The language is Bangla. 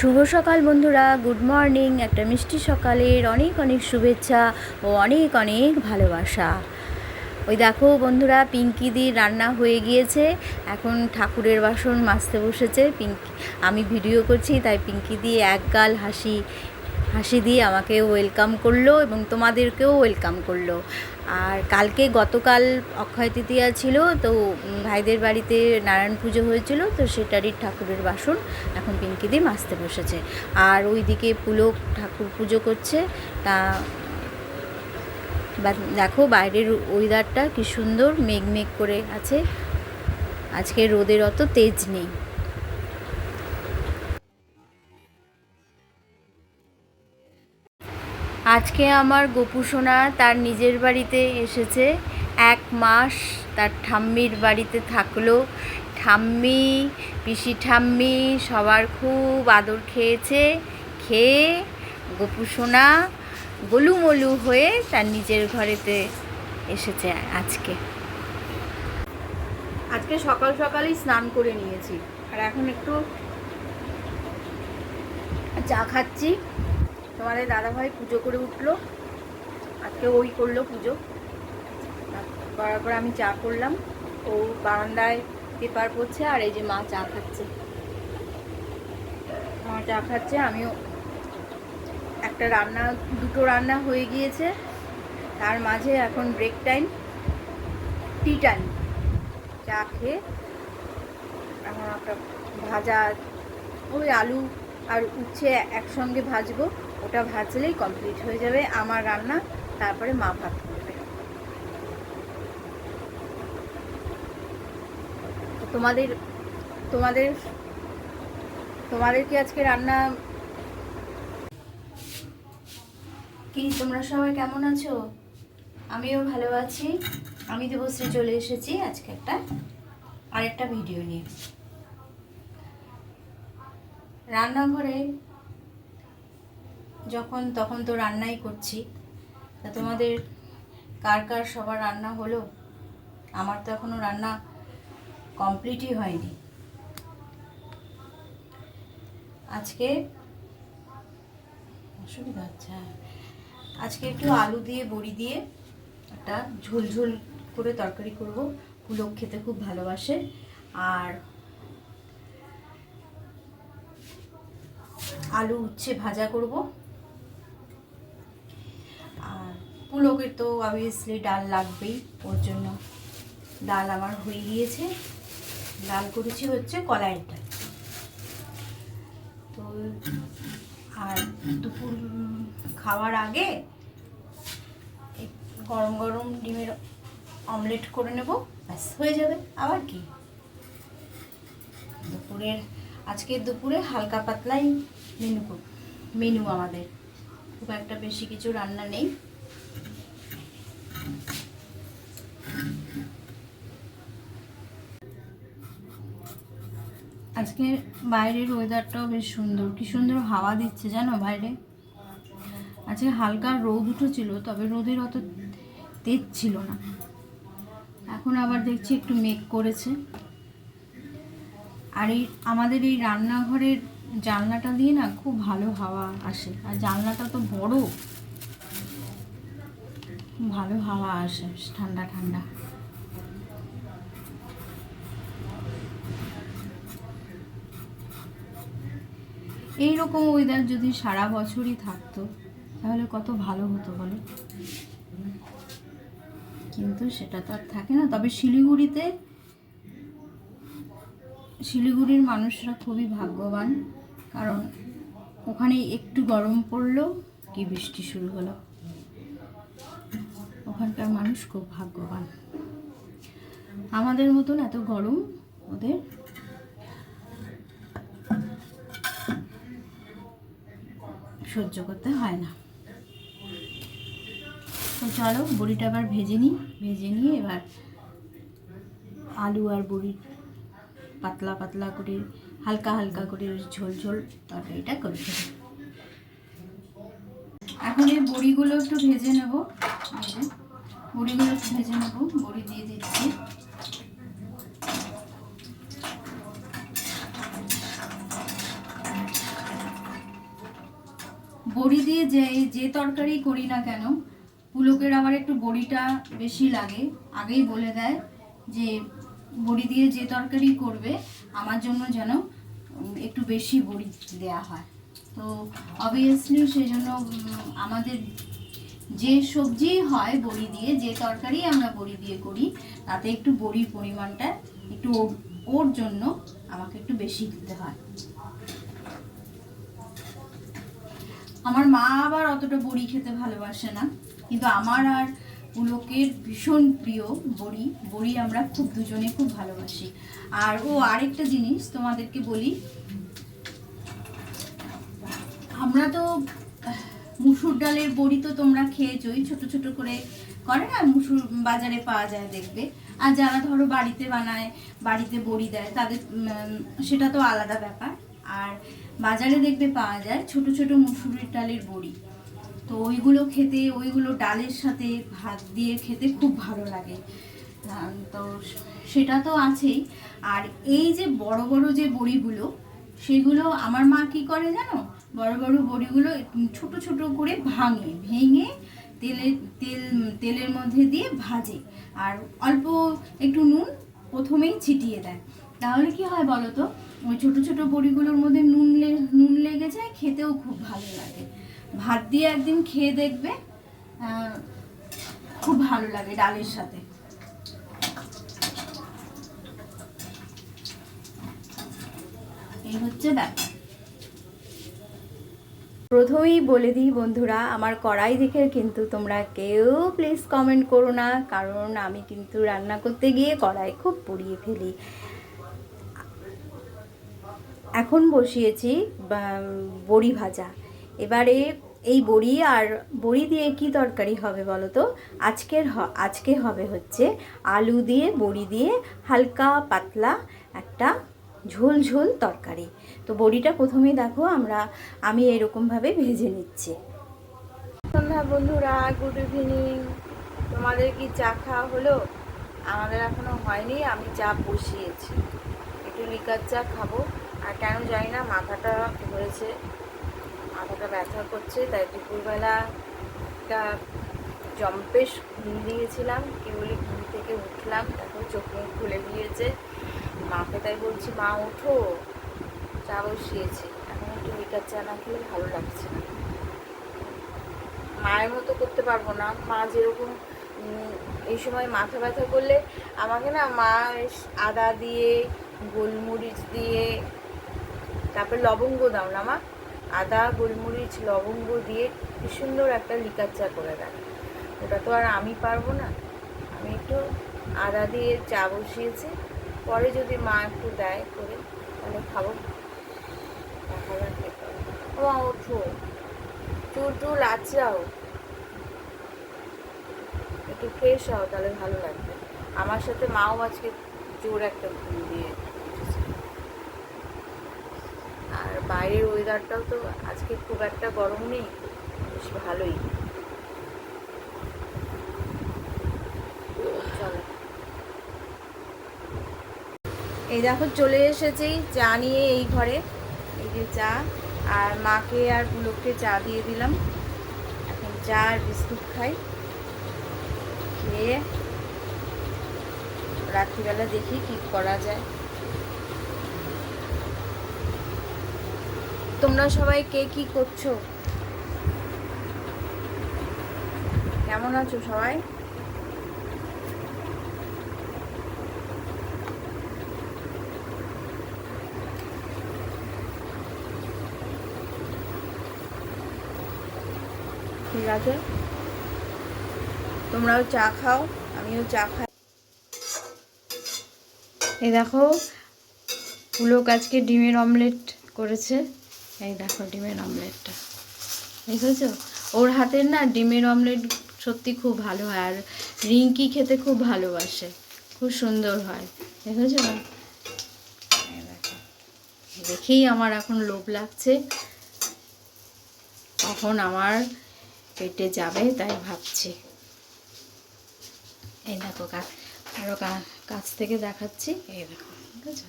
শুভ সকাল বন্ধুরা, গুড মর্নিং, একটা মিষ্টি সকালের অনেক অনেক শুভেচ্ছা ও অনেক অনেক ভালোবাসা। ওই দেখো বন্ধুরা পিঙ্কি পিঙ্কিদির রান্না হয়ে গিয়েছে, এখন ঠাকুরের বাসন মাজতে বসেছে, পিঙ্কি আমি ভিডিও করছি, তাই পিঙ্কি দিয়ে এক গাল হাসি হাসি দিয়ে আমাকে ওয়েলকাম করল এবং তোমাদেরকেও ওয়েলকাম করল। আর কালকে গতকাল অক্ষয় তৃতীয়া ছিল, তো ভাইদের বাড়িতে নারায়ণ পুজো হয়েছিল, তো সেটারই ঠাকুরের বাসন, এখন পিঙ্কিদি মাজতে বসেছে। আর ওইদিকে পুলক ঠাকুর পুজো করছে, তা দেখো বাইরের ওয়েদারটা কি সুন্দর, মেঘ মেঘ করে আছে। আজকে রোদের অত তেজ নেই। আজকে আমার গোপু সোনা তার নিজের বাড়িতে এসেছে। এক মাস তার ঠাম্মির বাড়িতে থাকল। ঠাম্মি, পিসি ঠাম্মি সবার খুব আদর খেয়েছে। খেয়ে গোপু সোনা গোলুমলু হয়ে তার নিজের ঘরেতে এসেছে আজকে। আজকে সকাল সকালই স্নান করে নিয়েছি। আর এখন একটু চা খাচ্ছি। তোমাদের দাদাভাই পুজো করে উঠল। আজকে ওই করল পুজো। করার পর আমি চা করলাম। ও বারান্দায় পেপার পড়ছে আর এই যে মা চা খাচ্ছে। মা চা খাচ্ছে, আমিও একটা রান্না, দুটো রান্না হয়ে গিয়েছে। তার মাঝে এখন ব্রেক টাইম টি টাইম চা খেয়ে এখন একটা ভাজা, ওই আলু আর উচ্ছে একসঙ্গে ভাজবো। ওটা ভাজলেই কমপ্লিট হয়ে যাবে, আমার রান্না, তারপরে মা ভাত করবে। তোমাদের তোমাদের তোমাদের কি আজকে রান্না? কি, তোমরা সবাই কেমন আছো? আমিও ভালো আছি। আমি দেবশ্রী চলে এসেছি আজকে একটা, আরেকটা ভিডিও নিয়ে। রান্নাঘরে যখন তখন তো রান্নাই করছি। তা তোমাদের কার কার সবার রান্না হলো? আমার তো এখনও রান্না কমপ্লিটই হয়নি। আজকে অসুবিধা হ্যাঁ। আজকে একটু আলু দিয়ে, বড়ি দিয়ে একটা ঝোল ঝোল করে তরকারি করব। পুলক খেতে খুব ভালোবাসে। আর আলু উচ্ছে ভাজা করব। আর পুলকের তো অবভিয়াসলি ডাল লাগবেই, ওর জন্য ডাল আমার হয়ে গিয়েছে। ডাল করেছি হচ্ছে কলাইয়ের ডাল। তো আর দুপুর খাওয়ার আগে গরম গরম ডিমের অমলেট করে নেব, ব্যাস, হয়ে যাবে। আবার কি? দুপুরের, আজকে দুপুরে হালকা পাতলাই মেনু মেনু আমাদের। খুব একটা বেশি কিছু রান্না নেই। আজকে বাইরের ওয়েদারটাও বেশ সুন্দর। কি সুন্দর হাওয়া দিচ্ছে জানো বাইরে? আজকে হালকা রোদ উঠেছিল, তবে রোদের অত তেজ ছিল না। এখন আবার দেখছি একটু মেঘ করেছে। আর এই আমাদের এই রান্নাঘরের জানলাটা দিয়ে না খুব ভালো হাওয়া আসে। আর জানলাটা তো বড়। ভালো হাওয়া আসে, ঠান্ডা ঠান্ডা। এই রকম ওয়েদার যদি সারা বছরই থাকতো, তাহলে কত ভালো হতো বলো? কিন্তু সেটা তো আর থাকে না। তবে শিলিগুড়িতে, শিলিগুড়ির মানুষরা খুবই ভাগ্যবান। কারণ ওখানে একটু গরম পড়ল কি বৃষ্টি শুরু হলো? ওখানকার মানুষ খুব ভাগ্যবান। আমাদের মতন এত গরম ওদের সহ্য করতে হয় না। তো চলো, বড়িটা আবার ভেজে নিই। ভেজে নিয়ে এবার আলু আর বড়ি পাতলা পাতলা করে, হালকা হালকা করে ঝোল ঝোল তরকারিটা করে দেবো এখন এই বড়িগুলো একটু ভেজে নেব। বড়িগুলো ভেজে নেব। বড়ি দিয়ে দিচ্ছি। বড়ি দিয়ে যে যে তরকারি করি না কেন, পুলকের আবার একটু বড়িটা বেশি লাগে। আগেই বলে দেয় যে, বড়ি দিয়ে যে তরকারি করবে, আমার জন্য যেন একটু বেশি বড়ি দেয়া হয়। তো অবভিয়াসলি সেই জন্য আমাদের যে সবজি হয় বড়ি দিয়ে, যে তরকারি আমরা বড়ি দিয়ে করি, তাতে একটু বড়ির পরিমাণটা, একটু ওর- ওর জন্য আমাকে একটু বেশি দিতে হয়। আমার মা আবার অতটা বড়ি খেতে ভালোবাসে না, কিন্তু আমার আর পুলকের ভীষণ প্রিয় বড়ি। বড়ি আমরা খুব দুজনে খুব ভালোবাসি। আর ও আরেকটা জিনিস তোমাদেরকে বলি। আমরা তো, মুসুর ডালের বড়ি তো তোমরা খেয়েছোই, ছোট ছোট করে করে না, মুসুর বাজারে পাওয়া যায় দেখবে। আর যারা ধরো বাড়িতে বানায়, বাড়িতে বড়ি দেয়, তাদের সেটা তো আলাদা ব্যাপার। আর বাজারে দেখবে পাওয়া যায় ছোট ছোট মুসুরির ডালের বড়ি। তো ওইগুলো খেতে, ওইগুলো ডালের সাথে ভাত দিয়ে খেতে খুব ভালো লাগে। তো সেটা তো আছেই। আর এই যে বড় বড় যে বড়িগুলো, সেগুলো আমার মা কি করে জানো? বড় বড় বড়িগুলো ছোট ছোট করে ভাঙে, ভেঙে তেলের তেল, তেলের মধ্যে দিয়ে ভাজে। আর অল্প একটু নুন প্রথমেই ছিটিয়ে দেয়। তাহলে কি হয় বলো তো ওই ছোট ছোট বড়িগুলোর মধ্যে নুন নুন লেগে যায়, খেতেও খুব ভালো লাগে। ভাত দিয়ে একদিন খেয়ে দেখবে খুব ভালো লাগে ডালের সাথে। এই হচ্ছে প্রথমেই বলে দিই বন্ধুরা, আমার কড়াই দেখে কিন্তু তোমরা কেউ প্লিজ কমেন্ট করো না, কারণ আমি কিন্তু রান্না করতে গিয়ে কড়াই খুব পুড়িয়ে ফেলি। এখন বসিয়েছি বড়ি ভাজা। এবারে এই বড়ি আর বড়ি দিয়ে কি তরকারি হবে বলো তো? আজকের আজকে হবে হচ্ছে আলু দিয়ে, বড়ি দিয়ে হালকা পাতলা একটা ঝোল ঝোল তরকারি। তো বড়িটা প্রথমেই দেখো আমরা, আমি এরকমভাবে ভেজে নিচ্ছি। সন্ধ্যা বন্ধুরা, গুড ইভিনিং। তোমাদের কি চা খাওয়া হলো? আমাদের এখনও হয়নি, আমি চা বসিয়েছি। একটু লিকার চা খাব। আর কেন জানি না, মাথাটা ধরেছে মাথাটা ব্যথা করছে, তাই দুপুরবেলা একটা জম্পেশ ঘুম দিয়েছিলাম কেবলই ঘুম থেকে উঠলাম এখন চোখ মুখ খুলে দিয়েছে। মাকে তাই বলছি, মা, ওঠো। চা বসিয়েছি। এখন একটু লিকার চা না খেলে ভালো লাগছে না। মায়ের মতো করতে পারব না। মা যেরকম এই সময় মাথা ব্যথা করলে আমাকে না, মা আদা দিয়ে, গোলমরিচ দিয়ে তারপর লবঙ্গ দাও না মা। আদা গোলমরিচ লবঙ্গ দিয়ে কি সুন্দর একটা লিকার চা করে দেয় ওটা তো আর আমি পারব না। আমি একটু আদা দিয়ে চা বসিয়েছি। পরে যদি মা একটু দেয় করে তাহলে খাব। দেখা যাক ও ওঠো। চুল টুল আচড়াও। একটু ফ্রেশ হও তাহলে ভালো লাগবে। আমার সাথে মাও আজকে জোর একটা ঘুম দিয়ে বাইরের ওয়েদারটাও তো আজকে খুব একটা গরম নেই, বেশ ভালোই। এই দেখো চলে এসেছি চা নিয়ে এই ঘরে, এই যে চা, আর মাকে আর পুলককে চা দিয়ে দিলাম। এখন চা আর বিস্কুট খাই। খেয়ে রাত্রিবেলা দেখি কি করা যায়। তোমরা সবাই কে কি করছ? কেমন আছো সবাই? ঠিক আছে। তোমরাও চা খাও, আমিও চা খাই। এই দেখো, পুলক আজকে ডিমের অমলেট করেছে। এই দেখো ডিমের অমলেটটা। দেখেছ? ওর হাতের না ডিমের অমলেট সত্যি খুব ভালো হয় আর রিঙ্কি খেতে খুব ভালোবাসে। খুব সুন্দর হয়। দেখেছ? দেখেই আমার এখন লোভ লাগছে। কখন আমার পেটে যাবে তাই ভাবছি। এই দেখো কা- আরও কা- কাছ থেকে দেখাচ্ছি। এই দেখো। ঠিক আছে